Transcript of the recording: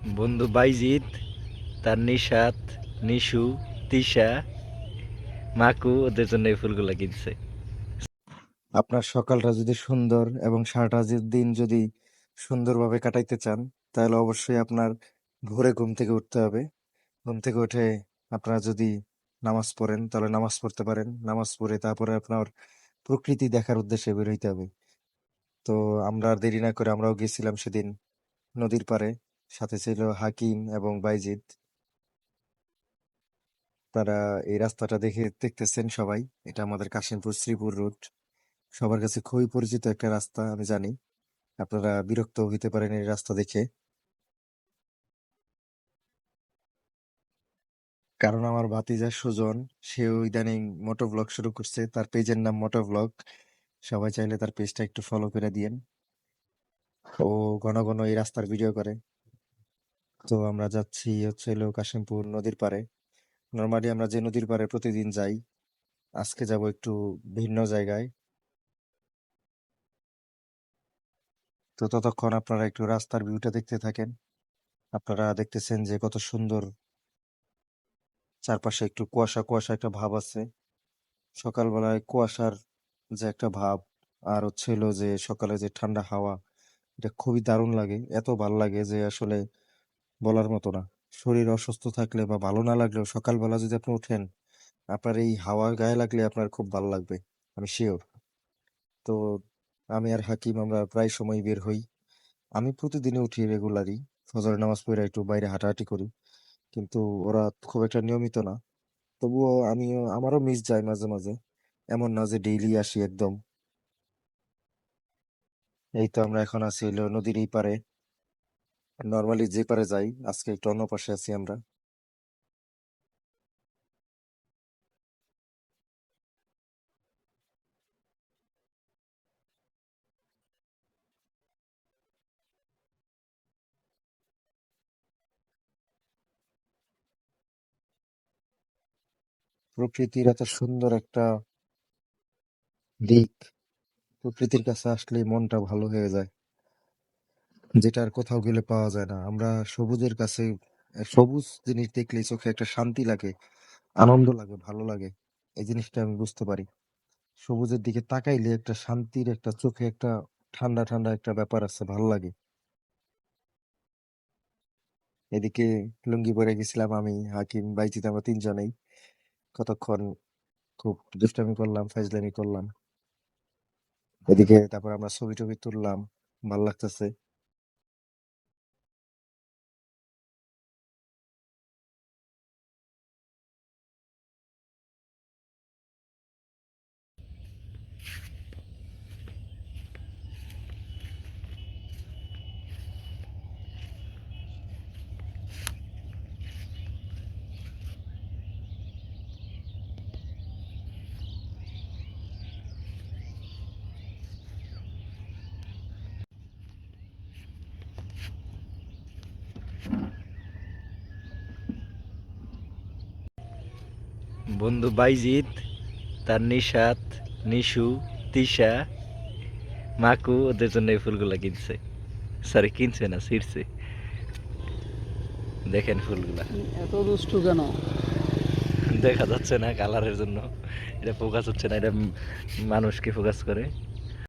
বন্ধু বাইজিৎ, তার নিশাত, নিশু, তিশা, মাকু ওদের জন্য এই ফুলগুলা কিনছে। আপনার সকালটা যদি সুন্দর এবং সারাটা দিন যদি সুন্দরভাবে কাটাইতে চান, তাহলে অবশ্যই আপনার ভোরে ঘুম থেকে উঠতে হবে। ঘুম থেকে উঠে আপনারা যদি নামাজ পড়েন, তাহলে নামাজ পড়তে পারেন। নামাজ পড়ে তারপরে আপনার প্রকৃতি দেখার উদ্দেশ্যে বের হইতে হবে। তো আমরা আর দেরি না করে আমরাও গেছিলাম সেদিন নদীর পাড়ে। সাথে ছিল হাকিম এবং বাইজিদ। তারা এই রাস্তাটা দেখে, দেখতেছেন সবাই। এটা আমাদের কাশিমপুর শ্রীপুর রোড। সবার কাছে খুবই পরিচিত একটা রাস্তা, আমি জানি। আপনারা বিরক্ত হইতে পারেন এই রাস্তা দেখে। কারণ আমার ভাতিজা সুজন, সেও ইদানিং মোটো ব্লগ শুরু করছে। তার পেজের নাম মোটো ব্লগ সবাই চাইলে তার পেজটা একটু ফলো করে দিয়েন। ও ঘন ঘন এই রাস্তার ভিডিও করে। তো আমরা যাচ্ছি হচ্ছে হলো কাশিমপুর নদীর পাড়ে। নর্মালি আমরা যে নদীর পাড়ে প্রতিদিন যাই, আজকে যাব একটু ভিন্ন জায়গায়। তো ততক্ষণ আপনারা একটু রাস্তার ভিউটা দেখতে থাকেন। আপনারা দেখতেছেন যে কত সুন্দর চারপাশে একটু কুয়াশা কুয়াশা একটা ভাব আছে। সকালবেলায় কুয়াশার যে একটা ভাব, আর হচ্ছে যে সকালে যে ঠান্ডা হাওয়া, এটা খুবই দারুণ লাগে। এত ভালো লাগে যে আসলে বলার মতো না। শরীর অসুস্থ থাকলে বা ভালো না লাগলেও সকালবেলা যদি আপনি উঠেন, আপনার এই হাওয়া গায়ে লাগলে আপনার খুব ভালো লাগবে, আমি শিওর তো আমি আর হাকিম আমরা প্রায় সময় বের হই। আমি প্রতিদিনই উঠি রেগুলারই ফজর নামাজ পড়ে একটু বাইরে হাঁটাহাঁটি করি, কিন্তু ওরা খুব একটা নিয়মিত না। তবুও আমিও, আমারও মিস যায় মাঝে মাঝে, এমন না যে ডেইলি আসি একদম। এই তো আমরা এখন আছি নদীর এই পারে নর্মালি যে পারে যাই, আজকে একটু অন্য পাশে আছি আমরা। প্রকৃতির এত সুন্দর একটা দিক, প্রকৃতির কাছে আসলে মনটা ভালো হয়ে যায়। যেটা আর কোথাও গেলে পাওয়া যায় না। আমরা সবুজের কাছে সবুজ জিনিস দেখলেই চোখে একটা শান্তি লাগে, আনন্দ লাগে, ভালো লাগে। এই জিনিসটা আমি বুঝতে পারি। সবুজের দিকে তাকাইলে একটা শান্তির একটা চোখে একটা ঠান্ডা ঠান্ডা একটা ব্যাপার আছে, ভালো লাগে। এদিকে লুঙ্গি পরে গেছিলাম আমি, হাকিম বাইজিৎ আমরা তিনজনেই। কতক্ষণ খুব দুষ্টামি করলাম ফাইজলামি করলাম। এদিকে তারপর আমরা ছবি টবি তুললাম, ভালো লাগতেছে। বন্ধু বাইজিৎ তার নিশাত নিশু তিশা মাকু ওদের জন্য এই ফুলগুলো কিনছে। সরি কিনছে না ছিঁড়ছে। দেখেন ফুলগুলা। এত দুষ্টু কেন? দেখা যাচ্ছে না কালারের জন্য। এটা ফোকাস হচ্ছে না এটা মানুষকে ফোকাস করে।